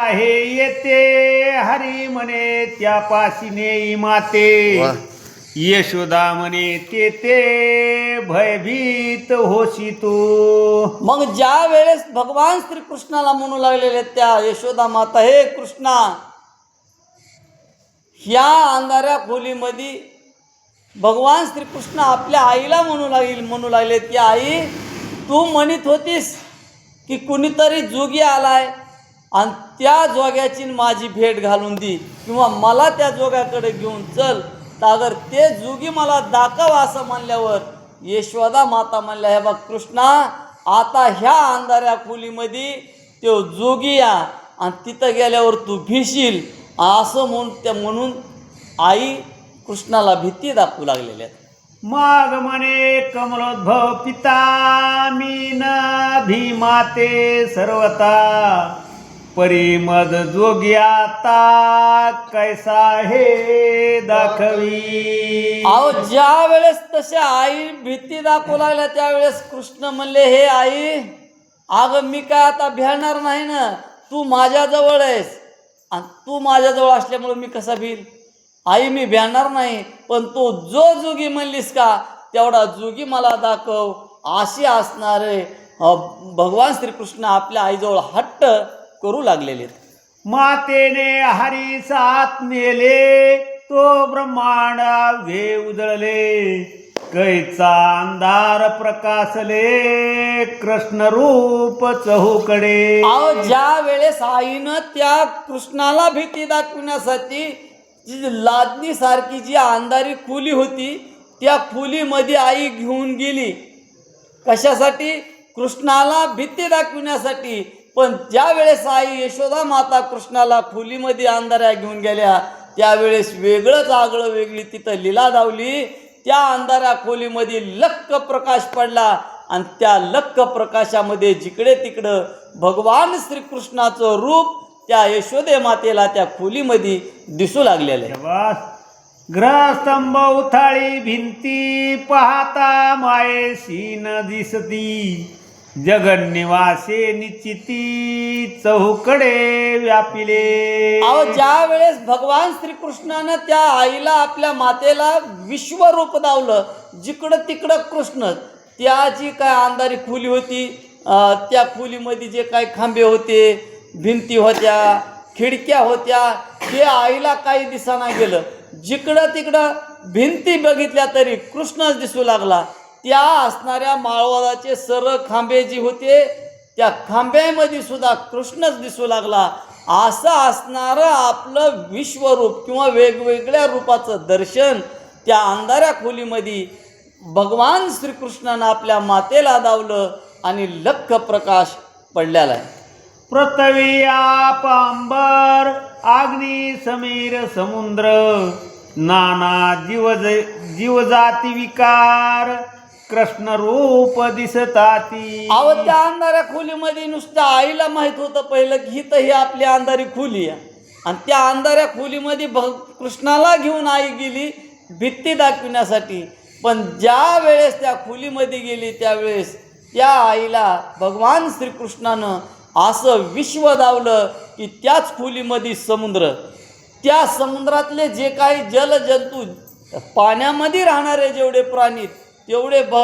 आहे येते. हरी म्हणे त्या पाशी नेई माते वा. यशोदा म्हणे ते ते भयभीत होशी तू. मग ज्या वेळेस भगवान श्रीकृष्णाला म्हणू लागलेले त्या यशोदा माता हे कृष्णा ह्या अंधाऱ्या खोलीमध्ये भगवान श्रीकृष्ण आपल्या आईला म्हणू लागेल म्हणू लागले की आई तू म्हणत होतीस की कुणीतरी जोगी आलाय. आणि त्या जोग्याची माझी भेट घालून दी. किंवा मला त्या जोग्याकडे घेऊन चल. तर अगर ते जोगी मला दाखव असं म्हणल्यावर यशोदा माता म्हणल्या हे बघ कृष्णा आता ह्या अंधाऱ्या खोलीमध्ये तो जोगी या. आणि तिथं गेल्यावर तू भिशील. असं म्हणून त्या म्हणून आई कृष्णाला भीती दाखवू लागलेल्या आहेत माग म्हणे कमलोद्भव पिता मीन भीमाते सर्वता परिमद जोगी आता कैसा हे दाखवी. अहो ज्या वेळेस तशा आई भीती दाखवू लागल्या त्यावेळेस कृष्ण म्हणले हे आई अग मी काय आता भिणार नाही ना? तू माझ्याजवळ आहेस. आणि तू माझ्याजवळ असल्यामुळे मी कसा भिल आई मी भिणार नाही पण तू जो जोगी म्हणलीस का तेवढा जोगी मला दाखव. अशी असणारे भगवान श्रीकृष्ण आपल्या आईजवळ हट्ट करू लागलेले. मातेने हरी साथ नेले तो ब्रह्मांड घे उजळले. कैचा अंधार प्रकाशले कृष्ण रूप चहूकडे. अहो ज्या वेळेस आईनं त्या कृष्णाला भीती दाखवण्यासाठी जी लादणी सारखी जी अंधारी खोली होती त्या खोलीमध्ये आई घेऊन गेली. कशासाठी? कृष्णाला भीती दाखविण्यासाठी. पण ज्यावेळेस आई यशोदा माता कृष्णाला खोलीमध्ये अंधाऱ्या घेऊन गेल्या त्यावेळेस वेगळंच आगळं वेगळी तिथं लीला धावली. त्या अंधाऱ्या खोलीमध्ये लक्क प्रकाश पडला आणि त्या लक्क प्रकाशामध्ये जिकडे तिकडं भगवान श्रीकृष्णाचं रूप त्या यशोदे मातेला त्या खोलीमध्ये दिसू लागलेलं आहे. ग्रहस्तंभ उथाळी भिंती पाहता मायेशी न दिसती. जगन्निवासे निश्चिती चहूकडे व्यापिले. अहो ज्या वेळेस भगवान श्रीकृष्णानं त्या आईला आपल्या मातेला विश्वरूप दावलं जिकडं तिकडं कृष्ण त्या जी काय अंधारी खोली होती त्या खोलीमध्ये जे काय खांबे होते भिंती होत्या खिडक्या होत्या ते आईला काही दिसाना गेलं. जिकडं तिकडं भिंती बघितल्या तरी कृष्णच दिसू लागला. त्या असणाऱ्या माळवादाचे सर खांबे जी होते. त्या खांब्यामध्ये सुद्धा कृष्णच दिसू लागला. असं असणारं आपलं विश्वरूप किंवा वेगवेगळ्या रूपाचं दर्शन त्या अंधाऱ्या खोलीमध्ये भगवान श्रीकृष्णानं आपल्या मातेला दावलं आणि लख प्रकाश पडलेला आहे. पृथ्वी आपांबर अग्नी समीर समुद्र नाना जीव जीवजाती विकार. कृष्ण रूप दिसताती. अहो त्या अंधाऱ्या खोलीमध्ये नुसतं आईला माहीत होतं पहिलं की ही तर ही आपली अंधारी खोली आहे. आणि त्या अंधाऱ्या खोलीमध्ये भग कृष्णाला घेऊन आई गेली भित्ती दाखविण्यासाठी. पण ज्या वेळेस त्या खोलीमध्ये गेली त्यावेळेस त्या आईला भगवान श्रीकृष्णानं असं विश्व दावलं की त्याच खोलीमध्ये समुद्र. त्या समुद्रातले जे काही जलजंतू पाण्यामध्ये राहणारे जेवढे प्राणी तेवढे ब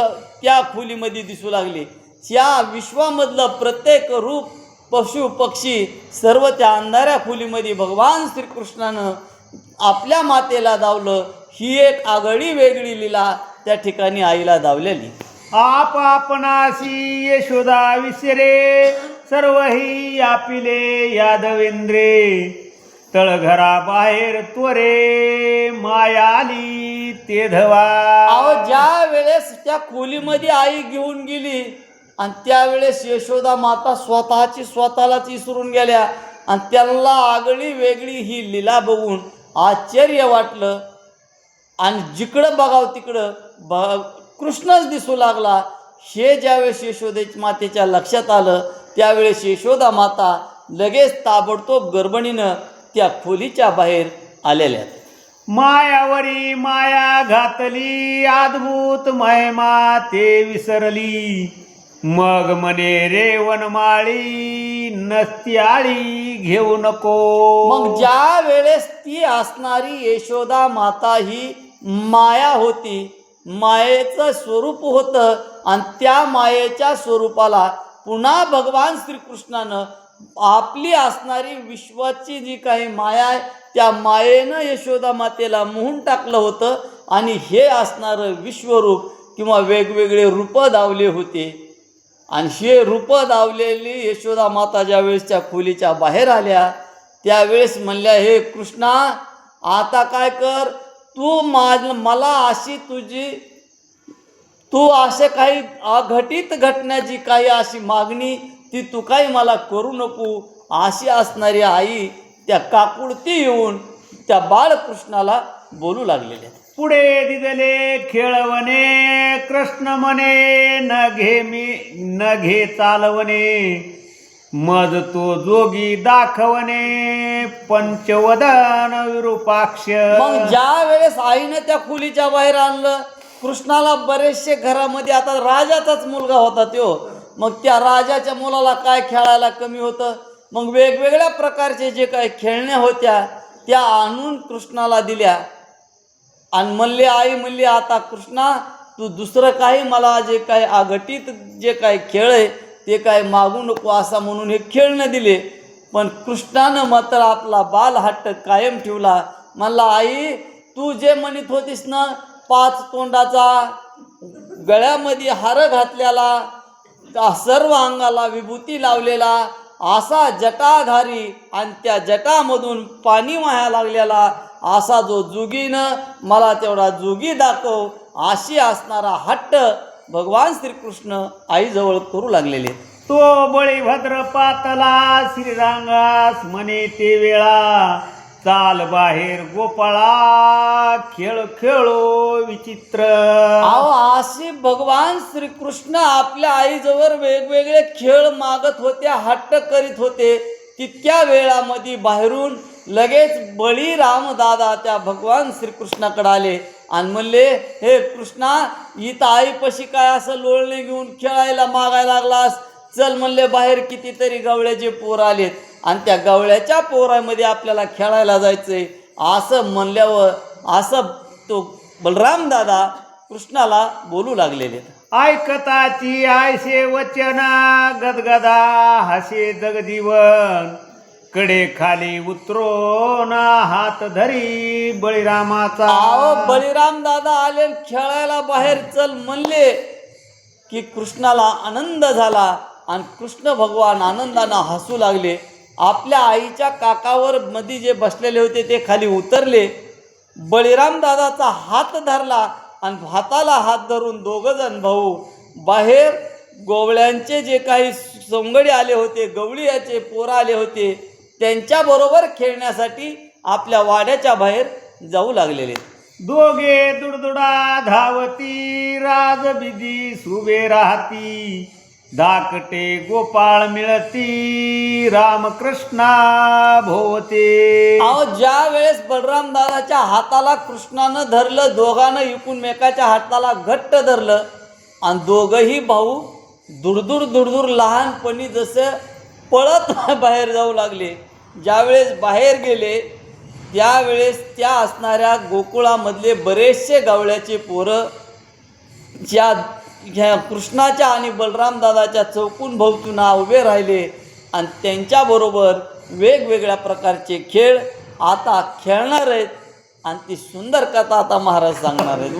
त्या खोलीमध्ये दिसू लागले. त्या विश्वामधलं प्रत्येक रूप पशु पक्षी सर्व त्या अंधाऱ्या खोलीमध्ये भगवान श्रीकृष्णानं आपल्या मातेला दावलं. ही एक आगळी वेगळी लीला त्या ठिकाणी आईला दावलेली. आप आपणाशी यशोदा विसरे सर्व ही यापिले यादवेंद्रे. तळघरा बाहेर त्वरे मायाली. ते धवा. अहो ज्या वेळेस त्या खोलीमध्ये आई घेऊन गेली आणि त्यावेळेस यशोदा माता स्वतःची स्वतःलाच विसरून गेल्या आणि त्यांना आगळी वेगळी ही लीला बघून आश्चर्य वाटलं. आणि जिकडं बघावं तिकडं ब कृष्णच दिसू लागला. हे ज्यावेळेस यशोदे मातेच्या लक्षात आलं त्यावेळेस यशोदा माता लगेच ताबडतोब गर्भणीनं त्या खोलीच्या बाहेर आलेल्या आहेत. मायावरी माया घातली अद्भुत महिमा ते विसरली. मग मने रे वनमाळी नसती आळी घेऊ नको. मग ज्या वेळेस ती असणारी यशोदा माता ही माया होती मायेचं स्वरूप होतं आणि त्या मायेच्या स्वरूपाला पुन्हा भगवान श्रीकृष्णानं आपली असणारी विश्वाची जी काही माया आहे त्या मायेनं यशोदा मातेला मोहून टाकलं होतं आणि हे असणारं विश्वरूप किंवा वेगवेगळे रूपं दावले होते. आणि हे रूपं दावलेली यशोदा माता ज्या त्या खोलीच्या बाहेर आल्या त्यावेळेस म्हणल्या हे कृष्णा आता काय कर? तू मा मला अशी तुझी तू असे काही अघटित घटण्याची काही अशी मागणी ती तू काही मला करू नको. अशी असणारी आई त्या काकुडती येऊन त्या बाळकृष्णाला बोलू लागलेल्या पुढे दिदले खेळवणे कृष्ण म्हणे न घे मी न घे चालवणे. मज तो जोगी दाखवणे पंचवदन विरूपाक्ष. मग ज्या वेळेस आईनं त्या खोलीच्या बाहेर आणलं कृष्णाला बरेचसे घरामध्ये आता राजाचाच मुलगा होता त्यो. मग त्या राजाच्या मुलाला काय खेळायला कमी होतं? मग वेगवेगळ्या प्रकारचे जे काही खेळण्या होत्या त्या आणून कृष्णाला दिल्या. आणि म्हणले आई म्हणली आता कृष्णा तू दुसरं काही मला जे काही अघटित जे काही खेळ आहे ते काय मागू नको असा म्हणून हे खेळणं दिले. पण कृष्णानं मात्र आपला बालहट्ट कायम ठेवला. म्हणला आई तू जे म्हणत होतीस ना पाच तोंडाचा गळ्यामध्ये हार घातलेला सर्व अंगाला विभूती लावलेला असा जटाधारी आणि त्या जटामधून पाणी वाया लागलेला असा जो जुगीनं मला तेवढा जुगी दाखव अशी असणारा हट्ट भगवान श्रीकृष्ण आईजवळ करू लागलेले. तो बळीभद्र पातला श्रीरांगास म्हणे ते वेळा चाल बाहेर गोपाळा खेळ खेळो विचित्र. अहो अशी भगवान श्रीकृष्ण आपल्या आईजवळ वेगवेगळे खेळ मागत होते हट्ट करीत होते. तितक्या वेळामध्ये बाहेरून लगेच बळीराम दादा त्या भगवान श्रीकृष्णाकडे आले आणि म्हणले हे कृष्णा इथं आईपाशी काय असं लोळणे घेऊन खेळायला मागायला लागलास? चल म्हणले बाहेर कितीतरी गवळ्याचे पोर आलेत. आणि त्या गवळ्याच्या पोरामध्ये आपल्याला खेळायला जायचंय. असं म्हणल्यावर असं तो बलराम दादा कृष्णाला बोलू लागलेले ऐकताची आयशे वचना गदगदा हसे जगजीवन. कडे खाली उतरो ना हात धरी बळीरामाचा. बळीराम दादा आले खेळायला बाहेर चल म्हणले की कृष्णाला आनंद झाला आणि कृष्ण भगवान आनंदानं हसू लागले. आपल्या आईच्या काकावर मध्ये जे बसलेले होते ते खाली उतरले. बळीराम दादाचा हात धरला आणि हाताला हात धरून दोघं जण भाऊ बाहेर गोवळ्यांचे जे काही सोंगडी आले होते गवळीयाचे पोरं आले होते त्यांच्याबरोबर खेळण्यासाठी आपल्या वाड्याच्या बाहेर जाऊ लागलेले. दोघे दुडदुडा धावती राजबिदी सुबे राहती. धाकटे गोपाळ मिळती रामकृष्णा भोवते. अहो ज्या वेळेस बलराम दादाच्या हाताला कृष्णानं धरलं दोघांनं इकून मेकाच्या हाताला घट्ट धरलं आणि दोघंही भाऊ दुरदूर दुरदूर लहानपणी जसं पळत बाहेर जाऊ लागले ज्यावेळेस बाहेर गेले त्यावेळेस त्या असणाऱ्या गोकुळामधले बरेचसे गावळ्याचे पोरं ज्या ह्या कृष्णाच्या आणि बलराम दादाच्या चौकून भोवतून उभे राहिले. आणि त्यांच्याबरोबर वेगवेगळ्या प्रकारचे खेळ आता खेळणार आहेत. आणि ती सुंदर कथा आता महाराज सांगणार आहेत.